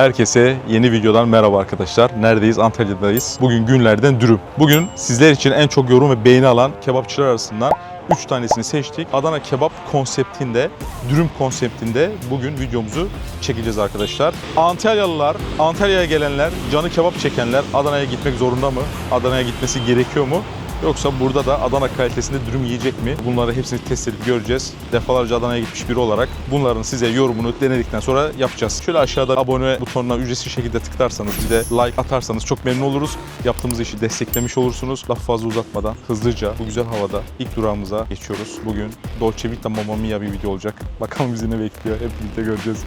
Herkese yeni videodan merhaba arkadaşlar. Neredeyiz? Antalya'dayız. Bugün günlerden dürüm. Bugün sizler için en çok yorum ve beğeni alan kebapçılar arasından 3 tanesini seçtik. Adana kebap konseptinde, dürüm konseptinde bugün videomuzu çekeceğiz arkadaşlar. Antalyalılar, Antalya'ya gelenler, canı kebap çekenler Adana'ya gitmek zorunda mı? Adana'ya gitmesi gerekiyor mu? Yoksa burada da Adana kalitesinde dürüm yiyecek mi? Bunları hepsini test edip göreceğiz. Defalarca Adana'ya gitmiş biri olarak bunların size yorumunu denedikten sonra yapacağız. Şöyle aşağıda abone butonuna ücretsiz şekilde tıklarsanız bir de like atarsanız çok memnun oluruz. Yaptığımız işi desteklemiş olursunuz. Laf fazla uzatmadan hızlıca bu güzel havada ilk durağımıza geçiyoruz. Bugün Dolce Vita Mamma Mia bir video olacak. Bakalım bizi ne bekliyor. Hep birlikte göreceğiz.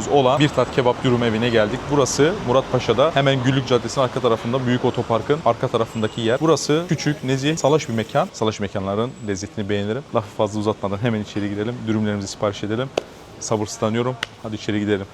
Durağımız olan Bir Tat Kebap Dürüm Evi'ne geldik. Burası Muratpaşa'da hemen Güllük Caddesi'nin arka tarafında Büyük Otopark'ın arka tarafındaki yer. Burası küçük, nezih, salaş bir mekan. Salaş mekanların lezzetini beğenirim. Lafı fazla uzatmadan hemen içeri girelim. Dürümlerimizi sipariş edelim. Sabırsızlanıyorum. Hadi içeri gidelim.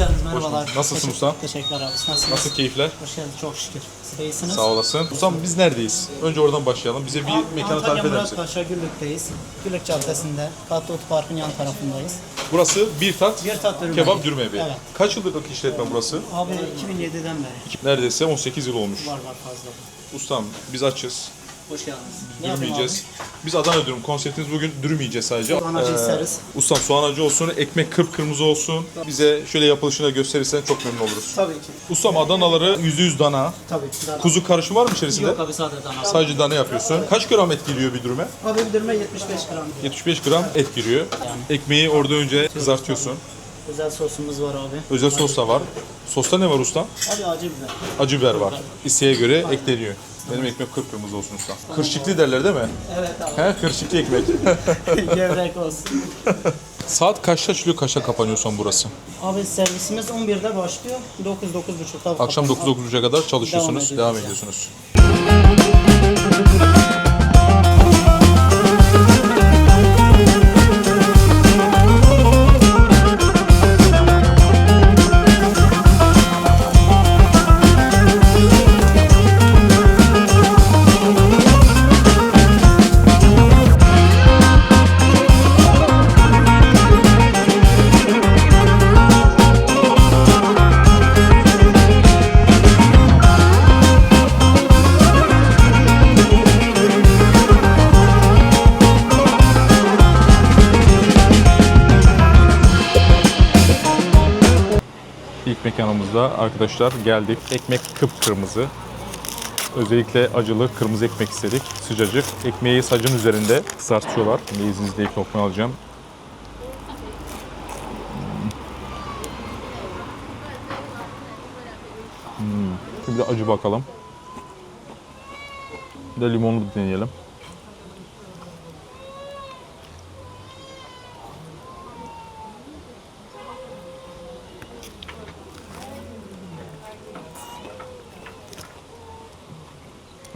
Geldiniz, merhabalar. bulduk. Nasılsın Teşekkür- usta? Teşekkürler abi. Siz Nasılsınız? Nasıl keyifler? Hoş geldiniz, çok şükür. Siz de iyisiniz. Sağ olasın. Ustam biz neredeyiz? Önce oradan başlayalım. Bize bir An- mekanı Antalya tarif eder misin? Muratpaşa Güllük'teyiz. Güllük Caddesi'nde, Katlı Otopark'ın yan tarafındayız. Burası Bir Tat Bir tat dürüm Kebap evi. Dürüm Evi. Evet. Kaç yıllık işletme burası? Abi 2007'den beri Neredeyse 18 yıl olmuş. var var fazla. Ustam biz açız. Hoş geldiniz. Ne Dürüm yapayım yiyeceğiz. Biz Adana dürüm. Konseptimiz bugün dürüm yiyeceğiz sadece. Soğan acı isteriz. Ustam soğan acı olsun, ekmek kıpkırmızı olsun. Bize şöyle yapılışını da gösterirsen çok memnun oluruz. Tabii ki. Ustam Adanaları %100 dana. Tabii ki. Zaten- Kuzu karışımı var mı içerisinde? Yok abi sadece dana. Sadece dana yapıyorsun. Kaç gram et giriyor bir dürüme? Abi bir dürme 75 gram. 75 gram et giriyor. Ekmeği orada önce kızartıyorsun. Özel sosumuz var abi. Özel sos da var. Sosta ne var ustam? Abi acı biber. Acı biber var. İsteğe göre ekleniyor. Benim ekmek kıpkırmızı olsun ustam. Kırşıklı derler değil mi? Evet abi. He kırşıklı ekmek. Gevrek olsun. Saat kaçta açılıyor, kaçta kapanıyor son burası? Abi servisimiz 11'de başlıyor. 9-9.30'da Akşam 9-9'a kadar çalışıyorsunuz, Devam devam, ediyoruz. ediyorsunuz. Mekanımızda arkadaşlar geldik. Ekmek kıpkırmızı. Özellikle acılı kırmızı ekmek istedik. Sıcacık. Ekmeği sacın üzerinde kızartıyorlar. Şimdi izninizle ilk lokma alacağım. Hmm. Şimdi acı bakalım. Bir de limonlu deneyelim.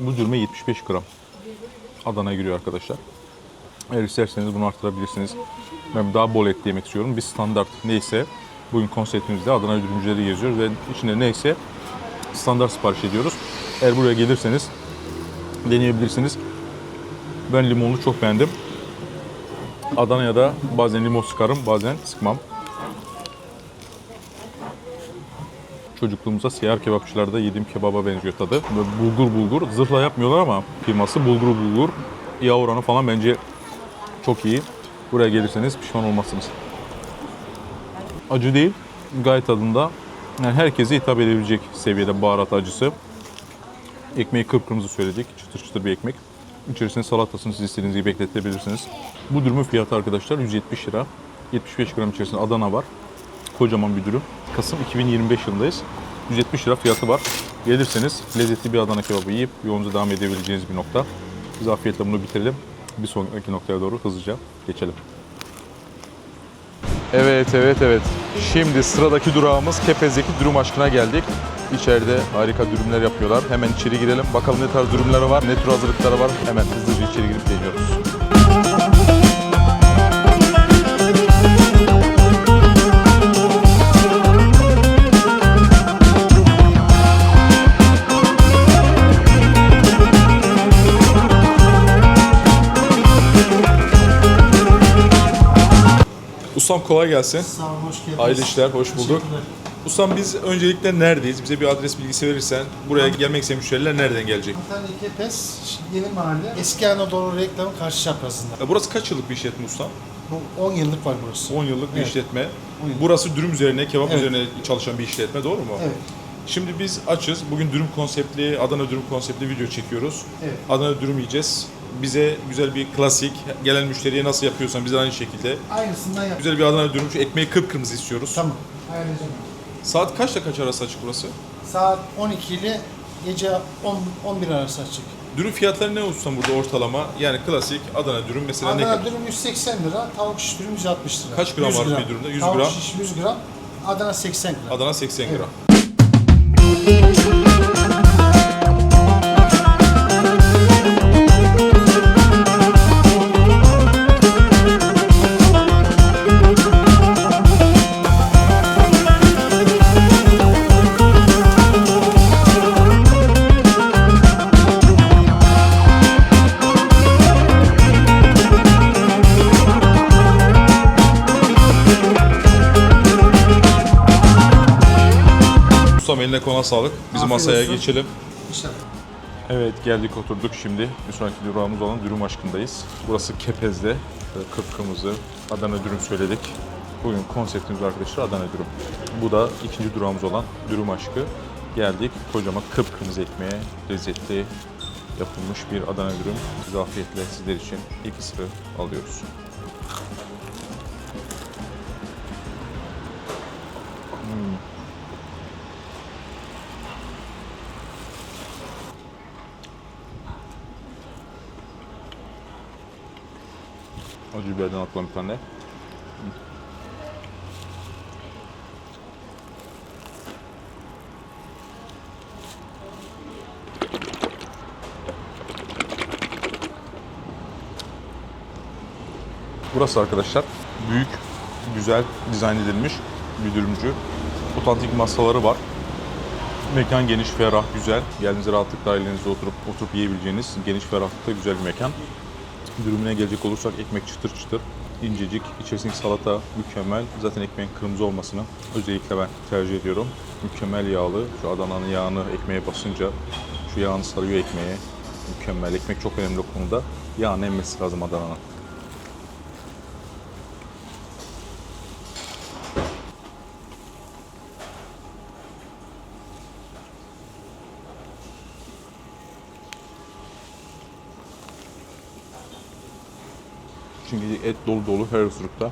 Bu dürme 75 gram. Adana'ya giriyor arkadaşlar. Eğer isterseniz bunu arttırabilirsiniz. Ben daha bol et yemek istiyorum. Bir standart neyse bugün konseptimizde Adana dürümcüleri geziyoruz ve içinde neyse standart sipariş ediyoruz. Eğer buraya gelirseniz deneyebilirsiniz. Ben limonlu çok beğendim. Adana'ya da bazen limon sıkarım, bazen sıkmam. Çocukluğumuzda seyyar kebapçılarda yediğim kebaba benziyor tadı. Böyle bulgur bulgur, zırhla yapmıyorlar ama firması bulgur bulgur. Yağ oranı falan bence çok iyi. Buraya gelirseniz pişman olmazsınız. Acı değil, gayet tadında. Yani herkese hitap edebilecek seviyede baharat acısı. Ekmeği kıpkırmızı söyledik. Çıtır çıtır bir ekmek. İçerisine salatasını siz istediğiniz gibi bekletebilirsiniz. Bu dürümün fiyatı arkadaşlar 170 lira. 75 gram içerisinde Adana var. Kocaman bir dürüm. Kasım 2025 yılındayız. 170 lira fiyatı var. Gelirseniz lezzetli bir Adana kebabı yiyip yolunuza devam edebileceğiniz bir nokta. Biz afiyetle bunu bitirelim. Bir sonraki noktaya doğru hızlıca geçelim. Evet, evet, evet. Şimdi sıradaki durağımız Kepez'deki Dürüm Aşkı'na geldik. İçeride harika dürümler yapıyorlar. Hemen içeri girelim. Bakalım ne tarz dürümleri var, ne tür hazırlıkları var. Hemen hızlıca içeri girip deniyoruz. Ustam kolay gelsin. Sağ olun, hoş geldiniz. Hayırlı işler, hoş bulduk. Ustam biz öncelikle neredeyiz? Bize bir adres bilgisi verirsen buraya gelmek isteyen müşteriler nereden gelecek? Antalya Kepes, Yeni Mahalle, Eski Anadolu reklamın karşı çaprazında. Ya Burası kaç yıllık bir işletme ustam? Bu 10 yıllık var burası. 10 yıllık bir Evet. işletme. Yıllık. Burası dürüm üzerine, kebap Evet. üzerine çalışan bir işletme doğru mu? Evet, Şimdi biz açız. Bugün dürüm konseptli, Adana dürüm konseptli video çekiyoruz. evet. Adana dürüm yiyeceğiz. Bize güzel bir klasik, gelen müşteriye nasıl yapıyorsan biz de aynı şekilde. Aynısından yap. Güzel bir Adana dürüm, şu ekmeği kıpkırmızı istiyoruz. Tamam, ayarlayacağım. Saat kaçta kaç arası açık burası? Saat 12 ile gece 10, 11 arası açık. Dürüm fiyatları ne ustam burada ortalama? Yani klasik Adana dürüm mesela ne Adana kadar? dürüm 180 lira, tavuk şiş dürüm 160 lira. Kaç gram 100 var bir dürümde? 100 tavuk gram. şiş 100 gram, Adana 80 gram. Adana 80 gram. Sağlık. Biz Afiyet masaya olsun. geçelim. İnşallah. Evet geldik oturduk şimdi. Bir sonraki durağımız olan dürüm aşkındayız. Burası Kepez'de. Böyle Kıpkırmızı Adana dürüm söyledik. Bugün konseptimiz arkadaşlar Adana dürüm. Bu da ikinci durağımız olan dürüm aşkı. Geldik kocaman kıpkırmızı ekmeğe lezzetli yapılmış bir Adana dürüm. Biz afiyetle sizler için iki sıra alıyoruz. Acı biberden atlan bir tane. Burası arkadaşlar büyük, güzel dizayn edilmiş bir dürümcü. Otantik masaları var. Mekan geniş, ferah, güzel. Geldiğinizde rahatlıkla ailenizle oturup oturup yiyebileceğiniz geniş, ferahlıkta güzel bir mekan. Dürümüne gelecek olursak ekmek çıtır çıtır, incecik, içerisindeki salata mükemmel. Zaten ekmeğin kırmızı olmasını özellikle ben tercih ediyorum. Mükemmel yağlı. Şu Adana'nın yağını ekmeğe basınca şu yağını sarıyor ekmeğe. Mükemmel. Ekmek çok önemli o konuda. Yağın emmesi lazım Adana'nın. Çünkü et dolu dolu her ısırıkta.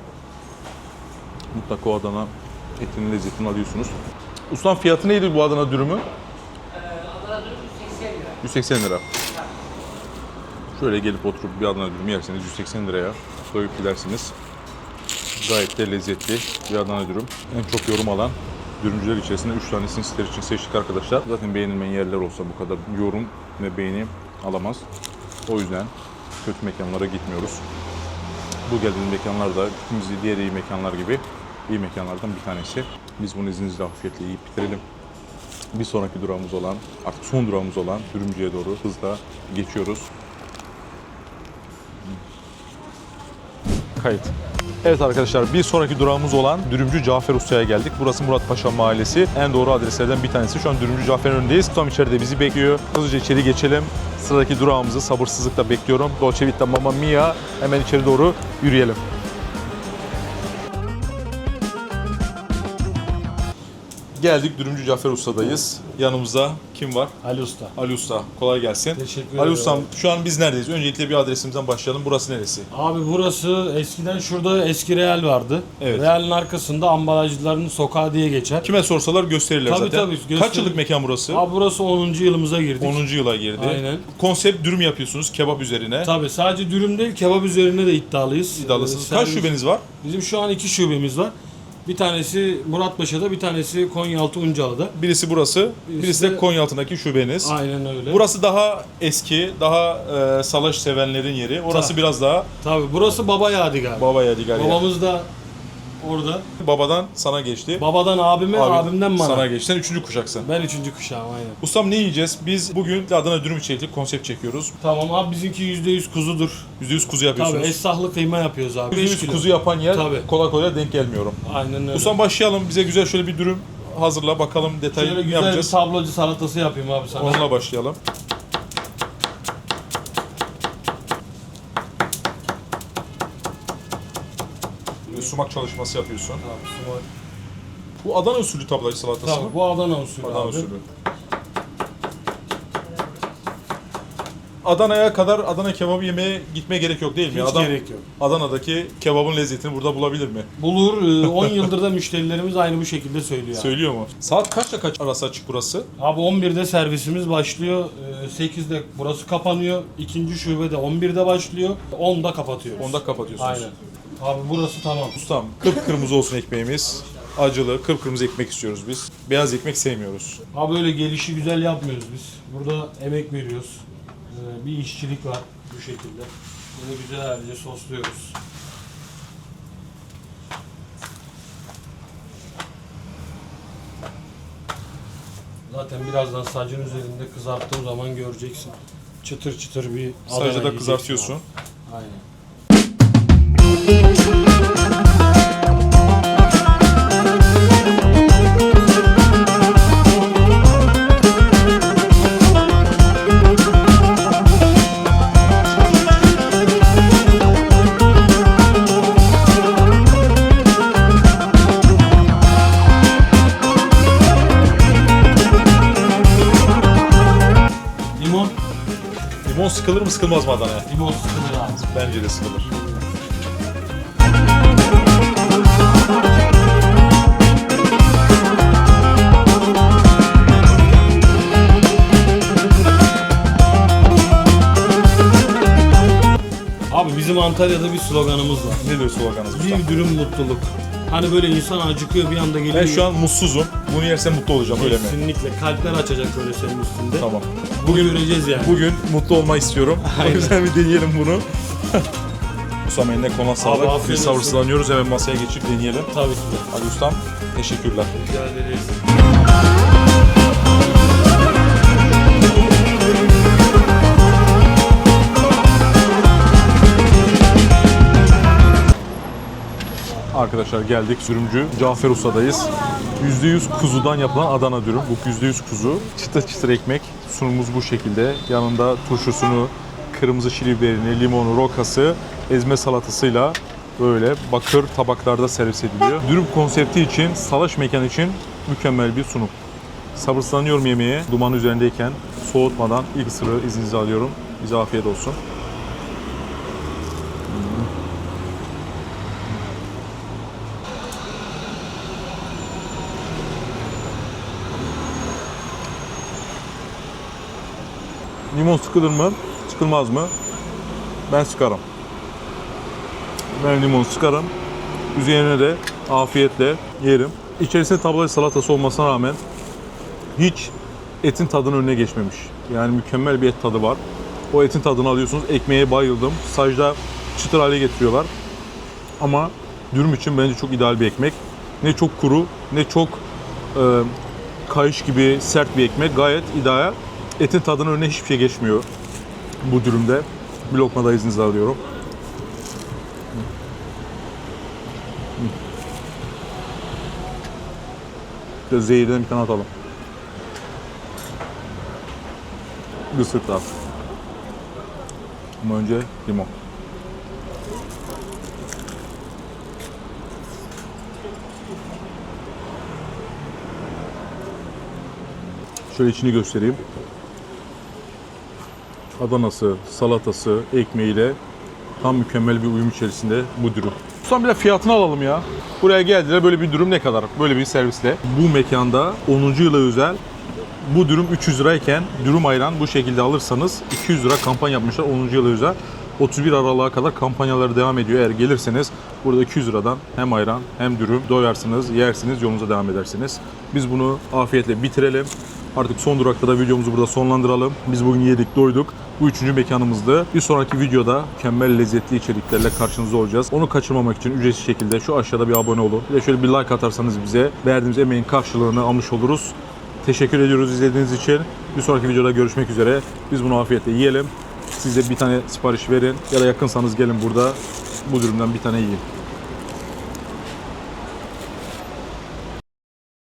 Mutlaka o Adana etinin lezzetini alıyorsunuz. Ustam fiyatı neydi bu Adana dürümü? Adana dürüm 180 lira. 180 lira. Şöyle gelip oturup bir Adana dürüm yerseniz 180 liraya doyup gidersiniz. Gayet de lezzetli bir Adana dürüm. En çok yorum alan dürümcüler içerisinde 3 tanesini sizler için seçtik arkadaşlar. Zaten beğenilmeyen yerler olsa bu kadar yorum ve beğeni alamaz. O yüzden kötü mekanlara gitmiyoruz. Bu geldiğimiz mekanlar da gittiğimiz diğer iyi mekanlar gibi iyi mekanlardan bir tanesi. Biz bunu izninizle afiyetle yiyip bitirelim. Bir sonraki durağımız olan, artık son durağımız olan Dürümcü'ye doğru hızla geçiyoruz. Kayıt. Evet arkadaşlar bir sonraki durağımız olan Dürümcü Cafer Usta'ya geldik. Burası Muratpaşa Mahallesi. En doğru adreslerden bir tanesi. Şu an Dürümcü Cafer'in önündeyiz. Tam içeride bizi bekliyor. Hızlıca içeri geçelim. Sıradaki durağımızı sabırsızlıkla bekliyorum. Dolce Vita Mamma Mia. Hemen içeri doğru yürüyelim. Geldik Dürümcü Cafer Usta'dayız. Yanımızda kim var? Ali Usta. Ali Usta. Kolay gelsin. Teşekkür Ali ederim. Ustam şu an biz neredeyiz? Öncelikle bir adresimizden başlayalım. Burası neresi? Abi burası eskiden şurada eski Real vardı. Evet. Real'in arkasında ambalajcıların sokağı diye geçer. Kime sorsalar gösterirler Tabii, zaten. tabii, Kaç gösterir. yıllık mekan burası? Abi burası 10. yılımıza girdik. 10. yıla girdi. Aynen. Konsept dürüm yapıyorsunuz kebap üzerine. Tabii sadece dürüm değil kebap üzerine de iddialıyız. İddialısınız. Ee, Kaç şubeniz var? Bizim şu an iki şubemiz var. Bir tanesi Muratpaşa'da, bir tanesi Konyaaltı Uncalı'da. Birisi burası, Birisi birisi de Konyaaltı'ndaki şubeniz. Aynen öyle. Burası daha eski, daha e, salaş sevenlerin yeri. Orası Tabii. biraz daha Tabii burası Baba Yadigar. baba yadigar. Babamız da orada. Babadan sana geçti. Babadan abime, Abi, abimden bana. Sana geçti. Sen üçüncü kuşaksın. Ben üçüncü kuşağım aynen. Ustam ne yiyeceğiz? Biz bugün Adana dürüm içerikli konsept çekiyoruz. Tamam abi bizimki %100 kuzudur. %100 kuzu Tabii yapıyorsunuz. esnaflı kıyma yapıyoruz abi. 5 %100 kilo. kuzu yapan yer Tabii. kolay kolay denk gelmiyorum. Aynen öyle. Ustam başlayalım. Bize güzel şöyle bir dürüm hazırla bakalım detaylı Şöyle ne güzel bir yapacağız. tablocu salatası yapayım abi sana. Onunla başlayalım. Sumak çalışması yapıyorsun. Abi, sumak. Bu Adana usulü tablacı salatası mı? Tabii bu Adana usulü Adana abi. usulü. Adana'ya kadar Adana kebabı yemeye gitmeye gerek yok değil mi? Hiç Adam gerek yok. Adana'daki kebabın lezzetini burada bulabilir mi? Bulur. e, 10 yıldır da müşterilerimiz aynı bu şekilde söylüyor. abi. Söylüyor mu? Saat kaçla kaç arası açık burası? Abi 11'de servisimiz başlıyor. e, 8'de burası kapanıyor. İkinci şubede 11'de başlıyor. 10'da kapatıyoruz. Onda kapatıyorsunuz. Aynen. Abi burası tamam. Ustam kıpkırmızı olsun ekmeğimiz. Acılı, kıpkırmızı ekmek istiyoruz biz. Beyaz ekmek sevmiyoruz. Abi öyle gelişi güzel yapmıyoruz biz. Burada emek veriyoruz. Ee, bir işçilik var bu şekilde. Bunu güzelce sosluyoruz. Zaten birazdan sacın üzerinde kızarttığım zaman göreceksin. Çıtır çıtır bir Adana Sadece yiyeceksin kızartıyorsun. abi. Aynen. Sıkılmaz mı Adana'ya? limon sıkılır abi. Bence de sıkılır. Abi bizim Antalya'da bir sloganımız var. Nedir sloganınız ustam? Bir dürüm mutluluk. Hani böyle insan acıkıyor bir anda geliyor. Ben şu an mutsuzum. Bunu yersem mutlu olacağım öyle mi? Kesinlikle. Kalpler açacak böyle senin üstünde. Tamam. Bugün göreceğiz yani. Bugün mutlu olmayı istiyorum. O Aynen. yüzden bir deneyelim bunu. Ustam eline kola sağlık. Biz sabırsızlanıyoruz. Hemen masaya geçip deneyelim. Tabii ki de. Hadi ustam. Teşekkürler. Rica ederiz. Arkadaşlar geldik sürümcü Cafer Usta'dayız. %100 kuzudan yapılan Adana dürüm. Bu %100 kuzu. Çıtır çıtır ekmek. Sunumumuz bu şekilde. Yanında turşusunu, kırmızı şili biberini, limonu, rokası, ezme salatasıyla böyle bakır tabaklarda servis ediliyor. Dürüm konsepti için, salaş mekan için mükemmel bir sunum. Sabırsızlanıyorum yemeğe. Duman üzerindeyken soğutmadan ilk ısırığı izninizi alıyorum. Bize afiyet olsun. Limon sıkılır mı? Sıkılmaz mı? Ben sıkarım. Ben limon sıkarım. Üzerine de afiyetle yerim. İçerisinde tablacı salatası olmasına rağmen hiç etin tadının önüne geçmemiş. Yani mükemmel bir et tadı var. O etin tadını alıyorsunuz. Ekmeğe bayıldım. Sajda çıtır hale getiriyorlar. Ama dürüm için bence çok ideal bir ekmek. Ne çok kuru, ne çok e, kayış gibi sert bir ekmek. Gayet ideal. Etin tadının önüne hiçbir şey geçmiyor bu dürümde. Bir lokma da izninizi alıyorum. Zehirden bir tane atalım. Isırık daha. Ama önce limon. Şöyle içini göstereyim. Adanası, salatası, ekmeğiyle tam mükemmel bir uyum içerisinde bu dürüm. Son bir de fiyatını alalım ya. Buraya geldiler böyle bir dürüm ne kadar? Böyle bir servisle. Bu mekanda 10. yıla özel bu dürüm 300 lirayken dürüm ayran bu şekilde alırsanız 200 lira kampanya yapmışlar 10. yıla özel. 31 Aralık'a kadar kampanyaları devam ediyor. Eğer gelirseniz burada 200 liradan hem ayran hem dürüm doyarsınız, yersiniz, yolunuza devam edersiniz. Biz bunu afiyetle bitirelim. Artık son durakta da videomuzu burada sonlandıralım. Biz bugün yedik, doyduk. Bu üçüncü mekanımızdı. Bir sonraki videoda mükemmel lezzetli içeriklerle karşınızda olacağız. Onu kaçırmamak için ücretsiz şekilde şu aşağıda bir abone olun. Bir de şöyle bir like atarsanız bize verdiğimiz emeğin karşılığını almış oluruz. Teşekkür ediyoruz izlediğiniz için. Bir sonraki videoda görüşmek üzere. Biz bunu afiyetle yiyelim. Siz bir tane sipariş verin ya da yakınsanız gelin burada bu dürümden bir tane yiyin.